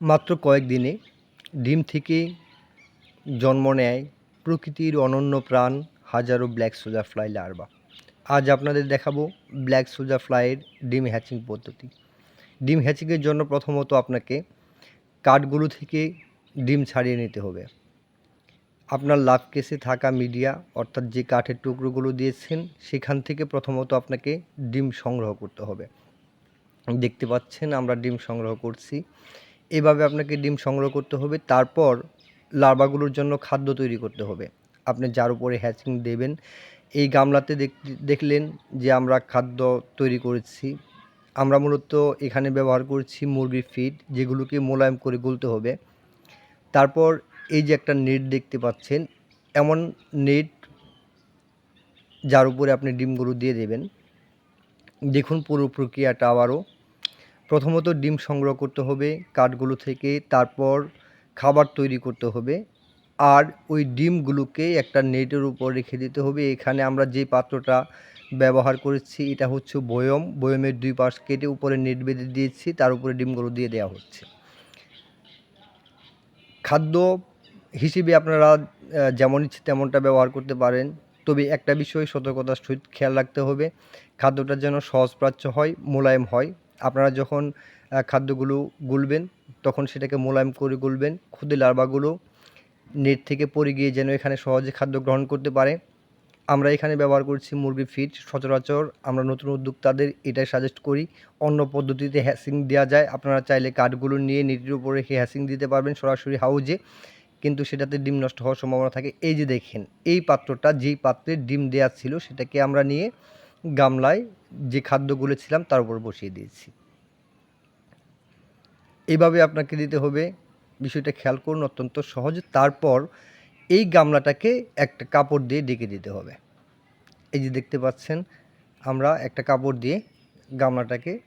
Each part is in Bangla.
মাত্র কয়েকদিনে ডিম থেকে জন্ম নেয় প্রকৃতির অনন্য প্রাণ হাজারো ব্ল্যাক সোজা ফ্লাই লার্ভা। আজ আপনাদের দেখাবো ব্ল্যাক সোজা ফ্লাইয়ের ডিম হ্যাচিং পদ্ধতি। ডিম হ্যাচিংয়ের জন্য প্রথমত আপনাকে কাঠগুলো থেকে ডিম ছাড়িয়ে নিতে হবে। আপনার লাভ কেসে থাকা মিডিয়া, অর্থাৎ যে কাঠের টুকরোগুলো দিয়েছেন, সেখান থেকে প্রথমত আপনাকে ডিম সংগ্রহ করতে হবে। দেখতে পাচ্ছেন আমরা ডিম সংগ্রহ করছি। এভাবে আপনাকে ডিম সংগ্রহ করতে হবে, তারপর লার্ভাগুলোর জন্য খাদ্য তৈরি করতে হবে। আপনি যার উপরে হ্যাচিং দেবেন, এই গামলাতে দেখ- দেখলেন যে আমরা খাদ্য তৈরি করেছি। আমরা মূলত এখানে ব্যবহার করছি মুরগির ফিড যেগুলোকে মোলায়েম করে গুলতে হবে। তারপর এই যে একটা নেট দেখতে পাচ্ছেন, এমন নেট যার উপরে আপনি ডিমগুলো দিয়ে দেবেন। দেখুন পুরো প্রক্রিয়াটা আবারও। প্রথমত ডিম সংগ্রহ করতে হবে কাঠগুলো থেকে, তারপর খাবার তৈরি করতে হবে। আর ওই ডিমগুলোকে একটা নেটের উপর রেখে দিতে হবে। এখানে আমরা যে পাত্রটা ব্যবহার করেছি, এটা হচ্ছে বয়ম। বয়মের দুই পাশ কেটে উপরে নেট বেঁধে দিয়েছি, তার উপরে ডিমগুলো দিয়ে দেওয়া হচ্ছে। খাদ্য হিসেবে আপনারা যেমন ইচ্ছে তেমনটা ব্যবহার করতে পারেন। তবে একটা বিষয় সতর্কতার সহিত খেয়াল রাখতে হবে, খাদ্যটা যেন সহজপ্রাচ্য হয়, মোলায়েম হয়। আপনারা যখন খাদ্যগুলো গুলবেন, তখন সেটাকে মোলায়েম করে গুলবেন ক্ষুদে লার্ভাগুলো নেট থেকে পড়ে গিয়ে যেন এখানে সহজে খাদ্য গ্রহণ করতে পারে। আমরা এখানে ব্যবহার করছি মুরগির ফিট সচরাচর আমরা নতুন উদ্যোক্তাদের এটাই সাজেস্ট করি। অন্য পদ্ধতিতে হ্যাসিং দেওয়া যায়, আপনারা চাইলে কাঠগুলো নিয়ে নেটের উপর রেখে হ্যাসিং দিতে পারবেন সরাসরি হাউজে কিন্তু সেটাতে ডিম নষ্ট হওয়ার সম্ভাবনা থাকে। এই যে দেখেন, এই পাত্রটা যেই পাত্রে ডিম দেওয়া ছিল, সেটাকে আমরা নিয়ে গামলায় যে খাদ্যগুলো ছিলাম তার উপর বসিয়ে দিয়েছি। এইভাবে আপনাকে দিতে হবে। বিষয়টা খেয়াল করুন, অত্যন্ত সহজ। তারপর এই গামলাটাকে একটা কাপড় দিয়ে ডেকে দিতে হবে। এই যে দেখতে পাচ্ছেন, আমরা একটা কাপড় দিয়ে গামলাটাকে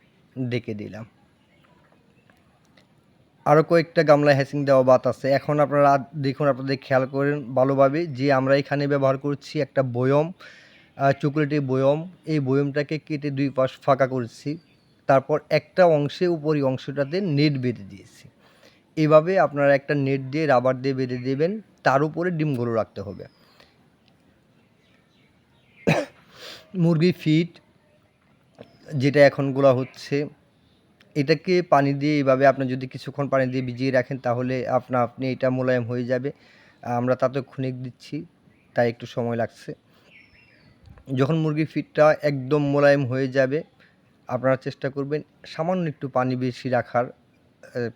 ডেকে দিলাম। আরও কয়েকটা গামলা হ্যাসিং দেওয়া বাত আছে। এখন আপনারা দেখুন, আপনাদের খেয়াল করেন ভালোভাবে যে আমরা এখানে ব্যবহার করছি একটা বয়ম। চকলেটের বয়ম। এই বয়মটাকে কেটে দুই পাশ ফাঁকা করেছি। তারপর একটা অংশে উপরি অংশটাতে নেট বেঁধে দিয়েছি। এভাবে আপনারা একটা নেট দিয়ে রাবার দিয়ে বেঁধে দেবেন। তার উপরে ডিমগুলো রাখতে হবে। মুরগি ফিট, যেটা এখন গোলা হচ্ছে, এটাকে পানি দিয়ে এইভাবে আপনি যদি কিছুক্ষণ পানি দিয়ে ভিজিয়ে রাখেন, তাহলে আপনা আপনি এটা মোলায়েম হয়ে যাবে। আমরা তাতে ক্ষণিক দিচ্ছি, তাই একটু সময় লাগছে। যখন মুরগির ফিটটা একদম মোলায়েম হয়ে যাবে, আপনারা চেষ্টা করবেন সামান্য একটু পানি বেশি রাখার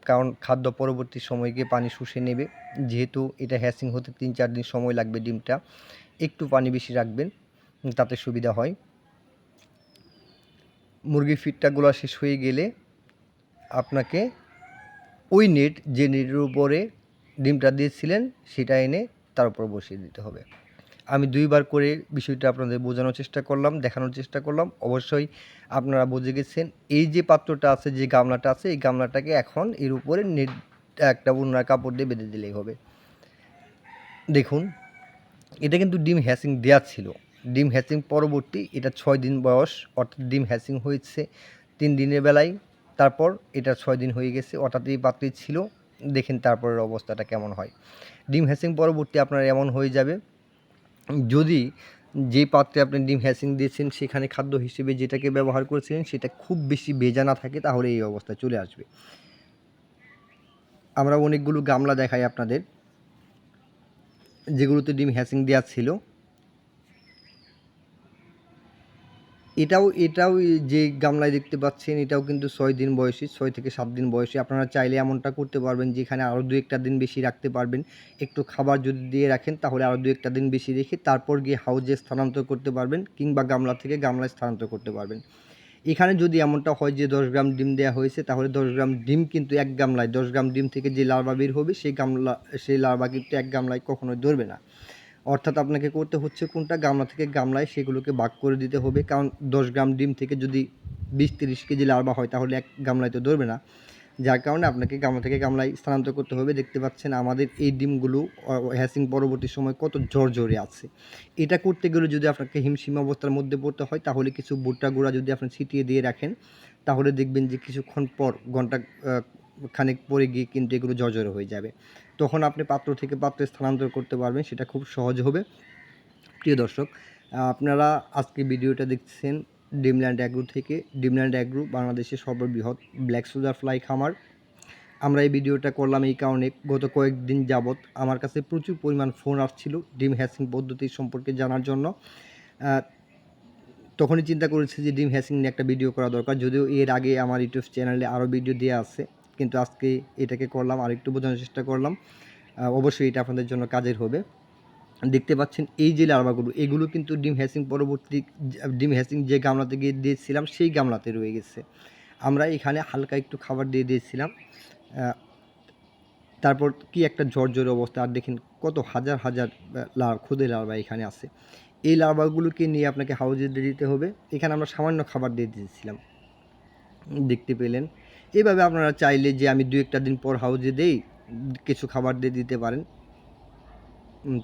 কারণ খাদ্য পরবর্তী সময় গিয়ে পানি শুষে নেবে। যেহেতু এটা হ্যাসিং হতে তিন চার দিন সময় লাগবে ডিমটা, একটু পানি বেশি রাখবেন, তাতে সুবিধা হয়। মুরগির ফিটটাগুলো শেষ হয়ে গেলে আপনাকে ওই নেট যে নেটের উপরে ডিমটা দিয়েছিলেন, সেটা এনে তার উপর বসিয়ে দিতে হবে। আমি দুইবার করে বিষয়টা আপনাদের বোঝানোর চেষ্টা করলাম, দেখানোর চেষ্টা করলাম। অবশ্যই আপনারা বুঝে গেছেন। এই যে পাত্রটা আছে, যে গামলাটা আছে, এই গামলাটাকে এখন এর উপরে নেট, একটা উন্নার কাপড় দিয়ে বেঁধে দিলেই হবে। দেখুন, এটা কিন্তু ডিম হ্যাসিং দেওয়া ছিল। ডিম হ্যাসিং পরবর্তী, এটা ছয় দিন বয়স, অর্থাৎ ডিম হ্যাসিং হয়েছে তিন দিনের বেলায়। তারপর এটা ছয় দিন হয়ে গেছে, অর্থাৎ এই পাত্রে ছিল। দেখেন তারপরের অবস্থাটা কেমন হয়। ডিম হ্যাসিং পরবর্তী আপনার এমন হয়ে যাবে। যদি যে পাত্রে আপনি ডিম হ্যাসিং দিয়েছেন, সেখানে খাদ্য হিসেবে যেটাকে ব্যবহার করেছিলেন, সেটা খুব বেশি ভেজা না থাকে, তাহলে এই অবস্থায় চলে আসবে। আমরা অনেকগুলো গামলা দেখাই আপনাদের। যেগুলোতে ডিম হ্যাসিং দেওয়া ছিল। এটাও এটাও যে গামলায় দেখতে পাচ্ছেন, এটাও কিন্তু ছয় দিন বয়সী, ছয় থেকে সাত দিন বয়সী। আপনারা চাইলে এমনটা করতে পারবেন যেখানে আরও দু একটা দিন বেশি রাখতে পারবেন। একটু খাবার যদি দিয়ে রাখেন, তাহলে আরও দু একটা দিন বেশি রেখে তারপর গিয়ে হাউজে স্থানান্তর করতে পারবেন কিংবা গামলা থেকে গামলায় স্থানান্তর করতে পারবেন। এখানে যদি এমনটা হয় যে দশ গ্রাম ডিম দেওয়া হয়েছে, তাহলে দশ গ্রাম ডিম কিন্তু এক গামলায়, দশ গ্রাম ডিম থেকে যে লার্ভা বের হবে, সেই গামলা, সেই লার্ভা কিন্তু এক গামলায় কখনোই ধরবে না। অর্থাৎ আপনাকে করতে হচ্ছে কোনটা? গামলা থেকে গামলায় সেগুলোকে ভাগ করে দিতে হবে। কারণ দশ গ্রাম ডিম থেকে যদি বিশ তিরিশ কেজি লার্ভা হয়, তাহলে এক গামলায় তো ধরবে না। যার কারণে আপনাকে গামলা থেকে গামলায় স্থানান্তর করতে হবে। দেখতে পাচ্ছেন আমাদের এই ডিমগুলো হ্যাসিং পরবর্তী সময় কত ঝরঝরে আছে। এটা করতে গেলে যদি আপনাকে হিমশিম অবস্থার মধ্যে পড়তে হয়, তাহলে কিছু ভুট্টা গুঁড়া যদি আপনি ছিটিয়ে দিয়ে রাখেন, তাহলে দেখবেন যে কিছুক্ষণ পর ঘণ্টা খানিক পরে গিয়ে কিন্তু এগুলো জর্জরে হয়ে যাবে। তখন আপনি পাত্র থেকে পাত্রে স্থানান্তর করতে পারবেন, সেটা খুব সহজ হবে। প্রিয় দর্শক, আপনারা আজকে ভিডিওটা দেখছেন ডিমল্যান্ড অ্যাগ্রো থেকে। ডিমল্যান্ড অ্যাগ্রো বাংলাদেশের সর্ববৃহৎ ব্ল্যাক সোজার ফ্লাই খামার। আমরা এই ভিডিওটা করলাম এই কারণে গত কয়েকদিন যাবৎ আমার কাছে প্রচুর পরিমাণ ফোন আসছিল ডিম হ্যাসিং পদ্ধতি সম্পর্কে জানার জন্য। তখনই চিন্তা করেছি যে ডিম হ্যাসিং নিয়ে একটা ভিডিও করা দরকার, যদিও এর আগে আমার ইউটিউব চ্যানেলে আরও ভিডিও দেওয়া আছে। কিন্তু আজকে এটাকে করলাম আর একটু বোঝানোর চেষ্টা করলাম। অবশ্যই এটা আপনাদের জন্য কাজের হবে। দেখতে পাচ্ছেন এই যে লার্ভাগুলো, এগুলো কিন্তু ডিম হ্যাসিং পরবর্তী, ডিম হ্যাসিং যে গামলাতে গিয়ে দিয়েছিলাম, সেই গামলাতে রয়ে গেছে। আমরা এখানে হালকা একটু খাবার দিয়ে দিয়েছিলাম। তারপর কি একটা ঝরঝরে অবস্থা, আর দেখেন কত হাজার হাজার লার খুদে লার্ভা এখানে আছে। এই লার্ভাগুলোকে নিয়ে আপনাকে হাউজে দিতে হবে। এখানে আমরা সামান্য খাবার দিয়ে দিয়েছিলাম। দেখতে পেলেন। এইভাবে আপনারা চাইলে যে আমি দু একটা দিন পর হাউজে দেই, কিছু খাবার দিয়ে দিতে পারেন।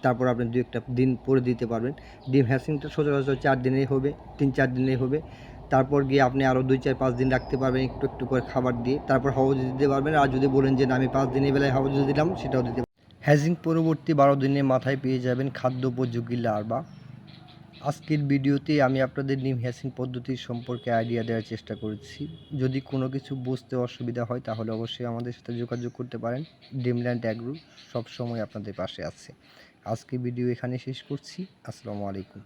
তারপর আপনি দু একটা দিন পরে দিতে পারবেন। ডিম হ্যাসিংটা সচরাচর চার দিনেই হবে, তিন চার দিনেই হবে। তারপর গিয়ে আপনি আরও দুই চার পাঁচ দিন রাখতে পারবেন একটু একটু করে খাবার দিয়ে। তারপর হাউজে দিতে পারবেন। আর যদি বলেন যে না, আমি পাঁচ দিনের বেলায় হাউজে দিলাম, সেটাও দিতে হ্যাজিং পরবর্তী বারো দিনের মাথায় পেয়ে যাবেন খাদ্য উপযোগী লার্ভা। আজকের ভিডিওতে আমি আপনাদের নিম হ্যাসিং পদ্ধতি সম্পর্কে আইডিয়া দেওয়ার চেষ্টা করেছি। যদি কোনো কিছু বুঝতে অসুবিধা হয়, তাহলে অবশ্যই আমাদের সাথে যোগাযোগ করতে পারেন। ডিমল্যান্ড অ্যাগ্রো সবসময় আপনাদের পাশে আছে। আজকের ভিডিও এখানে শেষ করছি। আসসালামু আলাইকুম।